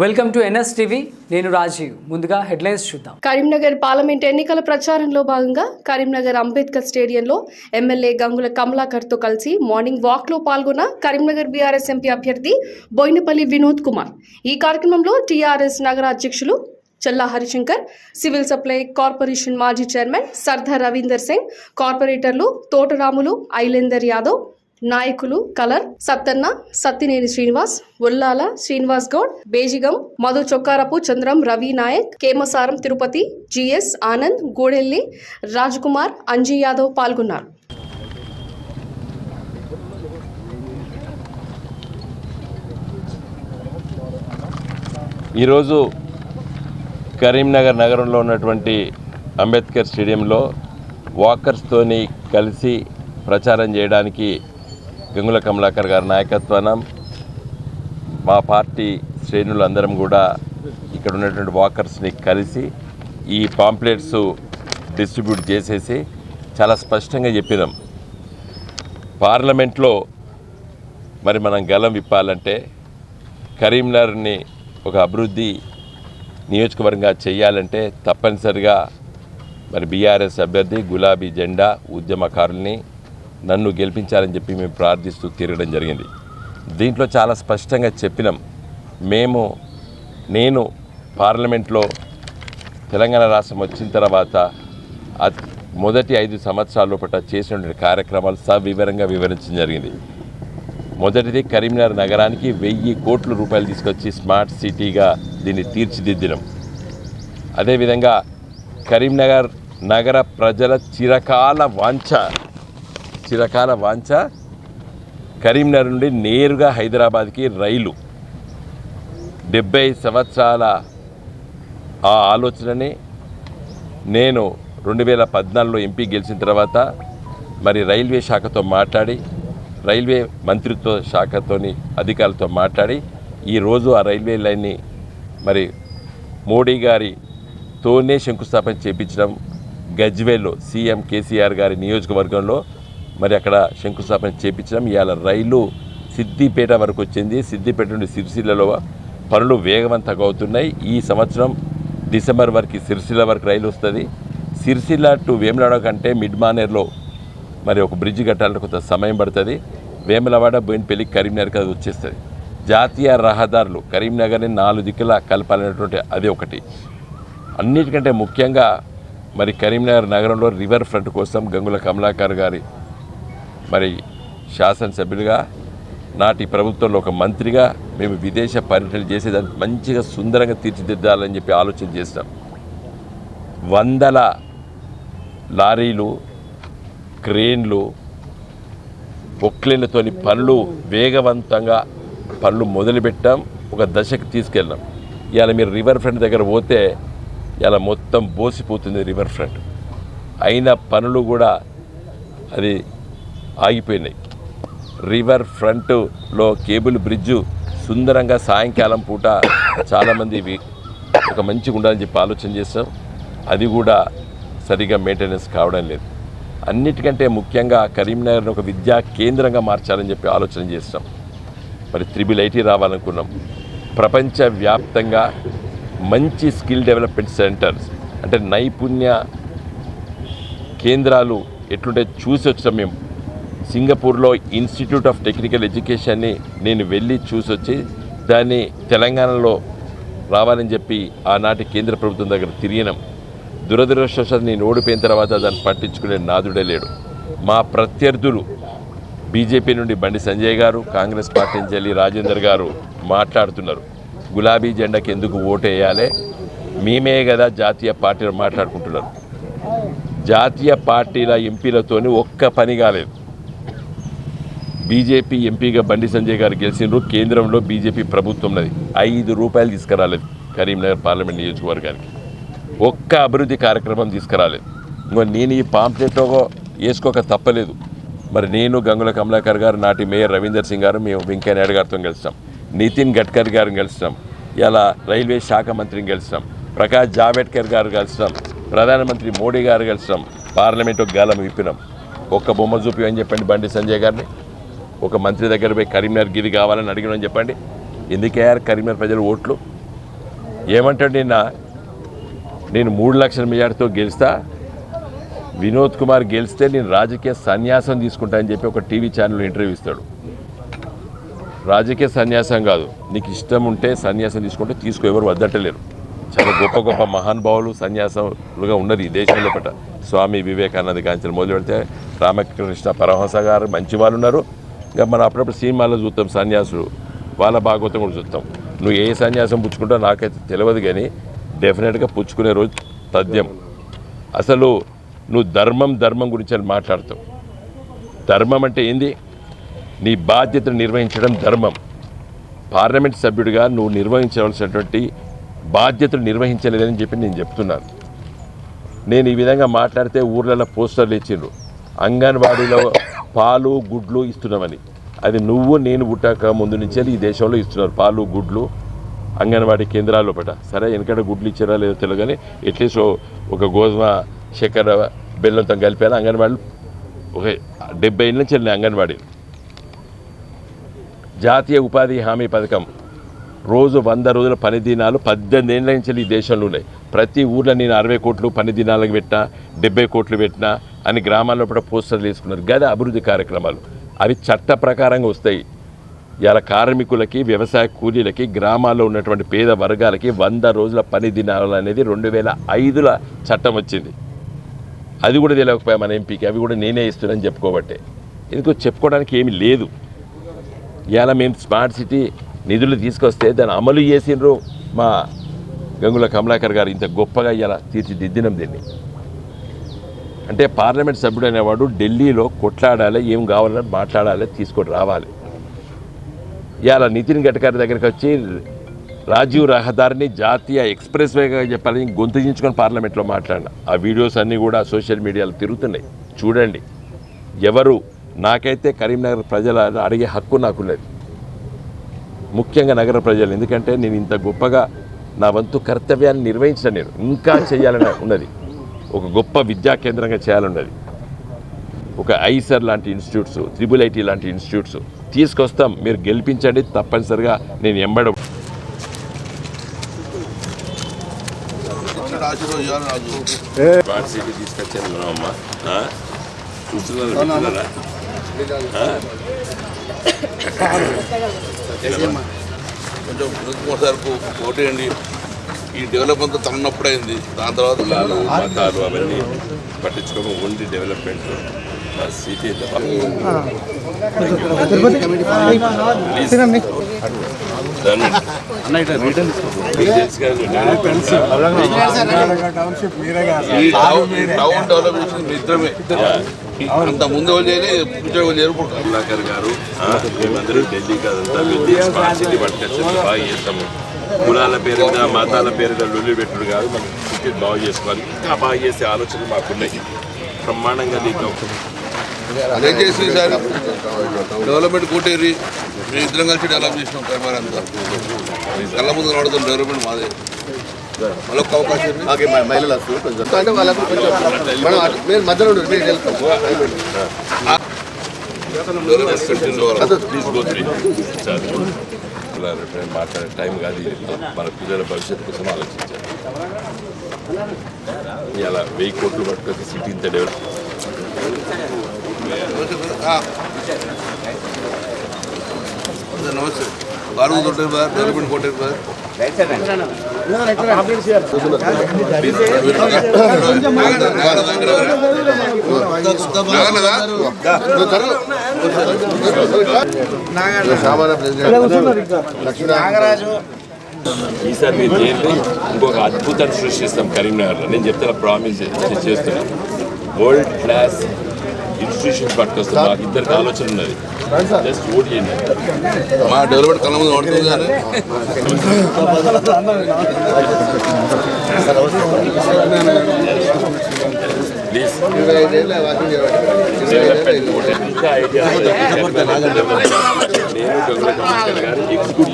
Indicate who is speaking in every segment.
Speaker 1: Welcome to NS TV నేను రాజీవ్. ముందుగా headlines చూద్దాం.
Speaker 2: కరీంనగర్ పార్లమెంట్ ఎన్నికల ప్రచారంలో భాగంగా కరీంనగర్ అంబేద్కర్ స్టేడియంలో ఎమ్మెల్యే గంగుల కమలాకర్తో కలిసి మార్నింగ్ వాక్లో పాల్గొన్న కరీంనగర్ బీఆర్ఎస్ ఎంపీ అభ్యర్థి బోయినపల్లి వినోద్ కుమార్. ఈ కార్యక్రమంలో టీఆర్ఎస్ నగర అధ్యక్షులు Challa Harishankar civil supply corporation మాజీ చైర్మన్ సర్దార్ రవీందర్ సింగ్ కార్పొరేటర్లు తోటరాములు ఐలేందర్ యాదవ్ నాయకులు కలర్ సత్తన్న సత్తినేని శ్రీనివాస్ ఉల్లాల శ్రీనివాస్ గౌడ్ బేజిగం మధు చొక్కారపు చంద్రం రవి నాయక్ కేమసారం తిరుపతి జిఎస్ ఆనంద్ గూడెల్లి రాజ్కుమార్ అంజీ యాదవ్ పాల్గొన్నారు.
Speaker 3: ఈరోజు కరీంనగర్ నగరంలో ఉన్నటువంటి అంబేద్కర్ స్టేడియంలో వాకర్స్తోని కలిసి ప్రచారం చేయడానికి గంగుల కమలాకర్ గారి నాయకత్వాన. మా పార్టీ శ్రేణులందరం కూడా ఇక్కడ ఉన్నటువంటి వాకర్స్ని కలిసి ఈ పాంప్లెట్స్ డిస్ట్రిబ్యూట్ చేసేసి చాలా స్పష్టంగా చెప్పినాం. పార్లమెంట్లో మరి మనం గలం విప్పాలంటే కరీంనగర్ని ఒక అభివృద్ధి నియోజకవర్గంగా చేయాలంటే తప్పనిసరిగా మరి బీఆర్ఎస్ అభ్యర్థి గులాబీ జెండా ఉద్యమకారుల్ని నన్ను గెలిపించాలని చెప్పి మేము ప్రార్థిస్తూ తిరగడం జరిగింది. దీంట్లో చాలా స్పష్టంగా చెప్పినాం. మేము నేను పార్లమెంట్లో తెలంగాణ రాష్ట్రం వచ్చిన తర్వాత మొదటి ఐదు సంవత్సరాల లోపల చేసినటువంటి కార్యక్రమాలు సవివరంగా వివరించడం జరిగింది. మొదటిది కరీంనగర్ నగరానికి వెయ్యి కోట్ల రూపాయలు తీసుకొచ్చి స్మార్ట్ సిటీగా దీన్ని తీర్చిదిద్దినం. అదేవిధంగా కరీంనగర్ నగర ప్రజల చిరకాల వాంఛ చిరకాల వాంఛ. కరీంనగర్ నుండి నేరుగా హైదరాబాద్కి రైలు. డెబ్బై సంవత్సరాల ఆ ఆలోచనని నేను రెండు వేల పద్నాలుగులో ఎంపీ గెలిచిన తర్వాత మరి రైల్వే శాఖతో మాట్లాడి రైల్వే మంత్రిత్వ శాఖతోని అధికారులతో మాట్లాడి ఈరోజు ఆ రైల్వే లైన్ని మరి మోడీ గారితోనే శంకుస్థాపన చేపించడం గజ్వేల్లో సీఎం కేసీఆర్ గారి నియోజకవర్గంలో మరి అక్కడ శంకుస్థాపన చేపించడం. ఇవాళ రైలు సిద్దిపేట వరకు వచ్చింది. సిద్దిపేట నుండి సిరిసిల్లలో పనులు వేగవంతంగా అవుతున్నాయి. ఈ సంవత్సరం డిసెంబర్ వరకు సిరిసిల్ల వరకు రైలు వస్తుంది. సిరిసిల్ల టు వేములవాడ కంటే మిడ్ మానేర్లో మరి ఒక బ్రిడ్జ్ కట్టాలంటే కొంత సమయం పడుతుంది. వేములవాడ బోయినపల్లి కరీంనగర్కి అది వచ్చేస్తుంది. జాతీయ రహదారులు కరీంనగర్ని నాలుగు దిక్కులా కలపాలనేటువంటి అది ఒకటి. అన్నిటికంటే ముఖ్యంగా మరి కరీంనగర్ నగరంలో రివర్ ఫ్రంట్ కోసం గంగుల కమలాకర్ గారి మరి శాసనసభ్యులుగా నాటి ప్రభుత్వంలో ఒక మంత్రిగా మేము విదేశ పర్యటనలు చేసేదాన్ని మంచిగా సుందరంగా తీర్చిదిద్దాలని చెప్పి ఆలోచన చేసినాం వందల లారీలు క్రేన్లు ఒక్లేన్లతోని పనులు వేగవంతంగా పనులు మొదలుపెట్టాం. ఒక దశకు తీసుకెళ్ళాం. ఇవాళ మీరు రివర్ ఫ్రంట్ దగ్గర పోతే ఇలా మొత్తం బోసిపోతుంది రివర్ ఫ్రంట్. అయిన పనులు కూడా అది ఆగిపోయినాయి. రివర్ ఫ్రంట్లో కేబుల్ బ్రిడ్జు సుందరంగా సాయంకాలం పూట చాలామంది ఒక మంచిగా ఉండాలని చెప్పి ఆలోచన చేస్తాం అది కూడా సరిగా మెయింటెనెన్స్ కావడం లేదు. అన్నిటికంటే ముఖ్యంగా కరీంనగర్ను ఒక విద్యా కేంద్రంగా మార్చాలని చెప్పి ఆలోచన చేస్తాం మరి త్రిబుల్ ఐటీ రావాలనుకున్నాం. ప్రపంచవ్యాప్తంగా మంచి స్కిల్ డెవలప్మెంట్ సెంటర్స్ అంటే నైపుణ్య కేంద్రాలు ఎట్లుంటే చూసి వచ్చాం మేము. సింగపూర్లో ఇన్స్టిట్యూట్ ఆఫ్ టెక్నికల్ ఎడ్యుకేషన్ని నేను వెళ్ళి చూసి వచ్చి దాన్ని తెలంగాణలో రావాలని చెప్పి ఆనాటి కేంద్ర ప్రభుత్వం దగ్గర తిరిగినాం. దురదృష్టవశాత్తు నేను ఓడిపోయిన తర్వాత దాన్ని పట్టించుకునే నాదుడే లేడు. మా ప్రత్యర్థులు బీజేపీ నుండి బండి సంజయ్ గారు కాంగ్రెస్ పార్టీ నుంచి వెళ్ళి రాజేందర్ గారు మాట్లాడుతున్నారు. గులాబీ జెండాకి ఎందుకు ఓటేయాలి? మేమే కదా జాతీయ పార్టీలు మాట్లాడుకుంటున్నారు. జాతీయ పార్టీల ఎంపీలతోని ఒక్క పని కాలేదు. బీజేపీ ఎంపీగా బండి సంజయ్ గారు గెలిచినారు. కేంద్రంలో బీజేపీ ప్రభుత్వం ఉన్నది ఐదు రూపాయలు తీసుకురాలేదు కరీంనగర్ పార్లమెంట్ నియోజకవర్గానికి. ఒక్క అభివృద్ధి కార్యక్రమం తీసుకురాలేదు. ఇంకో నేను ఈ పాంప్లెట్లో వేసుకోక తప్పలేదు. మరి నేను గంగుల కమలాకర్ గారు నాటి మేయర్ రవీందర్ సింగ్ గారు మేము వెంకయ్య నాయుడు గారితో కలిసినాం నితిన్ గడ్కరీ గారిని కలిసినాం ఇలా రైల్వే శాఖ మంత్రిని కలిసినాం ప్రకాష్ జావేడ్కర్ గారు కలిసినాం ప్రధానమంత్రి మోడీ గారు కలిసినాం పార్లమెంటు గాలం విప్పినాం. ఒక్క బొమ్మ చూపి అని చెప్పండి బండి సంజయ్ గారిని. ఒక మంత్రి దగ్గర పోయి కరీంనగర్ గిరి కావాలని అడిగినని చెప్పండి. ఎందుకయ్యారు కరీంనగర్ ప్రజలు ఓట్లు? ఏమంటాడు నిన్న? నేను మూడు లక్షల మెజార్టీతో గెలుస్తా. వినోద్ కుమార్ గెలిస్తే నేను రాజకీయ సన్యాసం తీసుకుంటా అని చెప్పి ఒక టీవీ ఛానల్ ఇంటర్వ్యూ ఇస్తాడు. రాజకీయ సన్యాసం కాదు. నీకు ఇష్టం ఉంటే సన్యాసం తీసుకుంటే తీసుకో ఎవరు వద్దట్టలేరు. చాలా గొప్ప గొప్ప మహానుభావులు సన్యాసంలుగా ఉన్నది ఈ దేశంలో పట. స్వామి వివేకానంద కాంచెలు మొదలు పెడితే రామకృష్ణ పరమహంస గారు మంచి వాళ్ళు ఉన్నారు. ఇంకా మనం అప్పుడప్పుడు సినిమాల్లో చూస్తాం సన్యాసులు. వాళ్ళ భాగవతం కూడా చూస్తాం. నువ్వు ఏ సన్యాసం పుచ్చుకుంటావు నాకైతే తెలియదు కానీ డెఫినెట్గా పుచ్చుకునే రోజు తథ్యం. అసలు నువ్వు ధర్మం ధర్మం గురించి అని మాట్లాడతావు. ధర్మం అంటే ఏంది? నీ బాధ్యతను నిర్వహించడం ధర్మం. పార్లమెంట్ సభ్యుడిగా నువ్వు నిర్వహించవలసినటువంటి బాధ్యతలు నిర్వహించలేదని చెప్పి నేను చెప్తున్నాను. నేను ఈ విధంగా మాట్లాడితే ఊర్లలో పోస్టర్లు ఇచ్చిండ్రు. అంగన్వాడీలో పాలు గుడ్లు ఇస్తున్నామని. అది నువ్వు నేను పుట్టాక ముందు నుంచే ఈ దేశంలో ఇస్తున్నారు. పాలు గుడ్లు అంగన్వాడీ కేంద్రాల్లో పట సరే వెనకట గుడ్లు ఇచ్చారా లేదో తెలియదు కానీ అట్లీస్ట్ ఒక గోధుమ చక్కెర బెల్లంతో కలిపాను అంగన్వాడీలు ఒక డెబ్బై ఏళ్ళ నుంచి వెళ్ళినాయి అంగన్వాడీ జాతీయ ఉపాధి హామీ పథకం. రోజు వంద రోజుల పని దినాలు పద్దెనిమిది ఏళ్ళ నుంచి ఈ దేశంలో ఉన్నాయి. ప్రతి ఊర్లో నేను అరవై కోట్లు పని దినాలకు పెట్టినా డెబ్బై కోట్లు పెట్టినా అని గ్రామాల్లో కూడా పోస్టర్లు వేసుకున్నారు. గది అభివృద్ధి కార్యక్రమాలు. అవి చట్ట ప్రకారంగా వస్తాయి. ఇలా కార్మికులకి వ్యవసాయ కూలీలకి గ్రామాల్లో ఉన్నటువంటి పేద వర్గాలకి వంద రోజుల పని దినాలు అనేది రెండు వేల ఐదుల చట్టం వచ్చింది. అది కూడా తెలియకపోయా మన ఎంపీకి. అవి కూడా నేనే ఇస్తున్నానని చెప్పుకోబట్టే. ఎందుకు చెప్పుకోవడానికి ఏమీ లేదు. ఇలా మేము స్మార్ట్ సిటీ నిధులు తీసుకొస్తే దాన్ని అమలు చేసిండ్రు మా గంగుల కమలాకర్ గారు. ఇంత గొప్పగా ఇలా తీర్చిదిద్దినం దీన్ని. అంటే పార్లమెంట్ సభ్యుడు అనేవాడు ఢిల్లీలో కొట్లాడాలి ఏం కావాలని మాట్లాడాలి తీసుకొని రావాలి. ఇవాళ నితిన్ గడ్కరీ దగ్గరికి వచ్చి రాజీవ్ రహదారిని జాతీయ ఎక్స్ప్రెస్ వేగా చెప్పాలని గొంతుగించుకొని పార్లమెంట్లో మాట్లాడిన. ఆ వీడియోస్ అన్నీ కూడా సోషల్ మీడియాలో తిరుగుతున్నాయి. చూడండి. ఎవరు? నాకైతే కరీంనగర్ ప్రజల అడిగే హక్కు నాకున్నది ముఖ్యంగా నగర ప్రజలు. ఎందుకంటే నేను ఇంత గొప్పగా నా వంతు కర్తవ్యాన్ని నిర్వహించిన నేను. ఇంకా చేయాలని ఉన్నది. ఒక గొప్ప విద్యా కేంద్రంగా చేయాలన్నది. ఒక ఐసర్ లాంటి ఇన్స్టిట్యూట్స్ త్రిబుల్ ఐటీ లాంటి ఇన్స్టిట్యూట్స్ తీసుకొస్తాం. మీరు గెలిపించండి. తప్పనిసరిగా నేను ఎంబడ తీసుకొచ్చాను అమ్మ ఆ? చూస్తున్నారా వింటున్నారా?
Speaker 4: కొంచెం ఓటేయండి ఈ డెవలప్మెంట్ తన్నప్పుడు అయింది దాని తర్వాత
Speaker 3: కులాలు మతాలు అవన్నీ పట్టించుకోక ఓన్లీ డెవలప్మెంట్
Speaker 4: టౌన్ ఈ టౌన్ అంత ముందు వాళ్ళు చేయలేదు ఇప్పుడు చేరుకుంటారు
Speaker 3: కమలాకర్ గారు మేమందరూ ఢిల్లీ కాదంతా వెళ్ళి స్మార్ట్ సిటీ పట్టుకొచ్చి బాగా చేస్తాము కులాల పేరు మీద మతాల పేరు మీద లొల్లి పెట్టుడు కాదు మనం సిటీ బాగు చేసుకోవాలి ఇంకా బాగా చేసే ఆలోచనలు మాకున్నాయి బ్రహ్మాండంగా నీకు
Speaker 4: అదే చేసి సార్. డెవలప్మెంట్ కోటేరి మేము ఇద్దరం కలిసి డెవలప్ చేసినాం కర్మార్ అంతా. కళ్ళ ముందు నడుతుంది డెవలప్మెంట్ మాదే. మళ్ళీ ఒక అవకాశం
Speaker 5: మహిళలు కొంచెం. అంటే వాళ్ళకు కొంచెం మీరు మధ్యలో మీరు వెళ్తాం
Speaker 3: మాట్లాడే టైం కాదు. మన పిల్లల భవిష్యత్తు కోసం ఆలోచించాలి ఇలా వెయ్యి కోట్లు పట్టుకొచ్చి సిటీ ఇంత డెవలప్.
Speaker 4: నమస్తే బారు తోటే బార్ డెవలప్మెంట్ కోటేరు బార్
Speaker 5: సామాన్య
Speaker 3: ఈసారి మీరు చేయండి ఇంకొక అద్భుతాన్ని సృష్టిస్తాం కరీంనగర్లో. నేను చెప్తాను ప్రామిస్ చేస్తున్నాను వరల్డ్ క్లాస్ ఇన్స్టిట్యూషన్స్ పట్టుకొస్తాం మాకు ఇద్దరికి ఆలోచన ఉన్నది. జస్ట్ ఓట్ చేయండి.
Speaker 4: మా డెవలప్మెంట్ కళ్ళ ముందు నడుతుంది కానీ
Speaker 3: ప్లీజ్ ఇంకా ఐడియా ఎగ్జిక్యూట్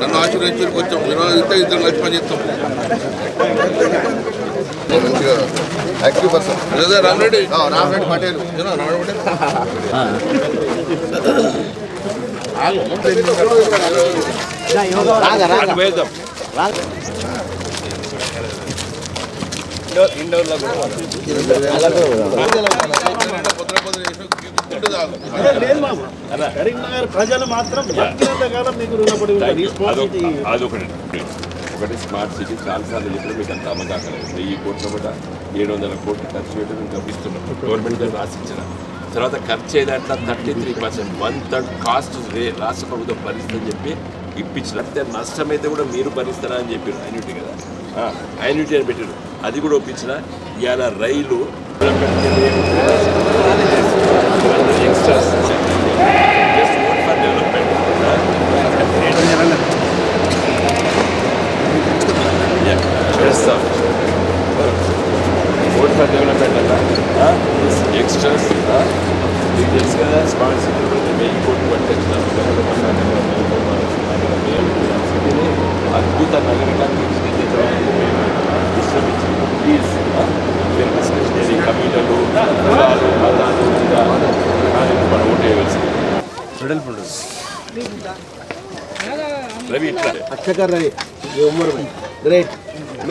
Speaker 4: నన్ను ఆశీర్వదించి కొంచెం వినోదం ఇస్తే ఇద్దరం కలిసి పని చేస్తాం
Speaker 5: మంచిగా యాక్టివ్ పర్సన్
Speaker 4: రామరెడ్డి
Speaker 5: రామరెడ్డి పటేల్.
Speaker 6: కరీంనగర్ ప్రజలు మాత్రం కాలం మీకు రుణపడి
Speaker 3: అదొకటి. ఒకటి స్మార్ట్ సిటీ చాలాసార్లు చెప్పిన మీకు అంత అమ్మకాకలు వెయ్యి కోట్ల కూడా ఏడు వందల కోట్లు ఖర్చు పెట్టడం గమనిస్తున్నాం గవర్నమెంట్ గారు రాసిచ్చిన తర్వాత ఖర్చు అయ్యేదాంట్లో thirty three percent one third cost రే రాష్ట్ర ప్రభుత్వం భరిస్తుందని చెప్పి ఇప్పించిన. అయితే నష్టం అయితే కూడా మీరు భరిస్తారా అని చెప్పారు ఐన్యూటీ కదా. ఐన్యూటీ అని పెట్టారు. అది కూడా ఒప్పించిన. ఇవాళ రైలు extra just for development Yeah, చేస్తాం. ఓట్ ఫర్ డెవలప్మెంట్ అన్న ఎక్స్ట్రాస్ డీటెయిల్స్ కదా? స్మార్ట్ సిటీ వెయ్యి కోట్లు పట్టించినాము సిటీని అద్భుత నగరంగా తీర్చిదిద్దడానికి విశ్రమించి. ప్లీజ్ డిస్కషనరీ కమ్యూనలు కులాలు మతాలు విధాలు మనం ఓటు వేయవలసింది రవి ఇట్లా.
Speaker 5: అచ్చకర్ రవి ఈ ఉమ్మర్ భాయ్ గ్రేట్